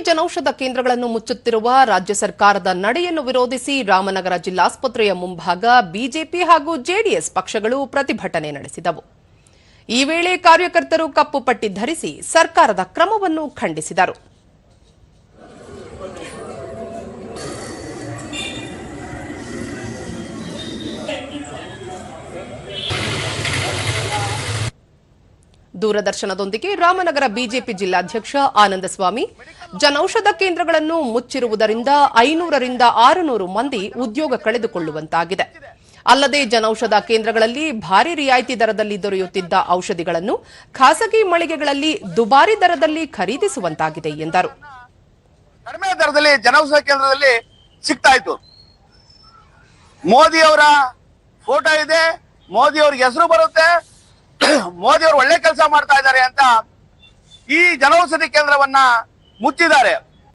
ಜನೌಷಧ ಕೇಂದ್ರಗಳನ್ನು ಮುಚ್ಚುತ್ತಿರುವ ರಾಜ್ಯ ಸರ್ಕಾರದ ನಡೆಯನ್ನು ವಿರೋಧಿಸಿ ರಾಮನಗರ ಜಿಲ್ಲಾಸ್ಪತ್ರೆಯ ಮುಂಭಾಗ ಬಿಜೆಪಿ ಹಾಗೂ ಜೆಡಿಎಸ್ ಪಕ್ಷಗಳು ಪ್ರತಿಭಟನೆ ನಡೆಸಿದವು. ಈ ವೇಳೆ ಕಾರ್ಯಕರ್ತರು ಕಪ್ಪು ಪಟ್ಟಿ ಧರಿಸಿ ಸರ್ಕಾರದ ಕ್ರಮವನ್ನು ಖಂಡಿಸಿದರು. ದೂರದರ್ಶನದೊಂದಿಗೆ ರಾಮನಗರ ಬಿಜೆಪಿ ಜಿಲ್ಲಾಧ್ಯಕ್ಷ ಆನಂದಸ್ವಾಮಿ. ಜನೌಷಧ ಕೇಂದ್ರಗಳನ್ನು ಮುಚ್ಚಿರುವುದರಿಂದ ಐನೂರರಿಂದ ಆರುನೂರು ಮಂದಿ ಉದ್ಯೋಗ ಕಳೆದುಕೊಳ್ಳುವಂತಾಗಿದೆ. ಅಲ್ಲದೆ ಜನೌಷಧ ಕೇಂದ್ರಗಳಲ್ಲಿ ಭಾರಿ ರಿಯಾಯಿತಿ ದರದಲ್ಲಿ ದೊರೆಯುತ್ತಿದ್ದ ಔಷಧಿಗಳನ್ನು ಖಾಸಗಿ ಮಳಿಗೆಗಳಲ್ಲಿ ದುಬಾರಿ ದರದಲ್ಲಿ ಖರೀದಿಸುವಂತಾಗಿದೆ ಎಂದರು. ಕಡಿಮೆ ದರದಲ್ಲಿ ಜನೌಷಧ ಕೇಂದ್ರದಲ್ಲಿ ಸಿಗ್ತಾ ಇತ್ತು ಮೋದಿ ಅವರ ಫೋಟೋ ಇದೆ ಮೋದಿ ಅವ್ರಿಗೆ ಹೆಸರು ಬರುತ್ತೆ ಮೋದಿ ಅವರು ಒಳ್ಳೆ ಕೆಲಸ ಮಾಡ್ತಾ ಇದ್ದಾರೆ ಅಂತ ಈ ಜನೌಷಧಿ ಕೇಂದ್ರವನ್ನ ಮುಚ್ಚಿದ್ದಾರೆ.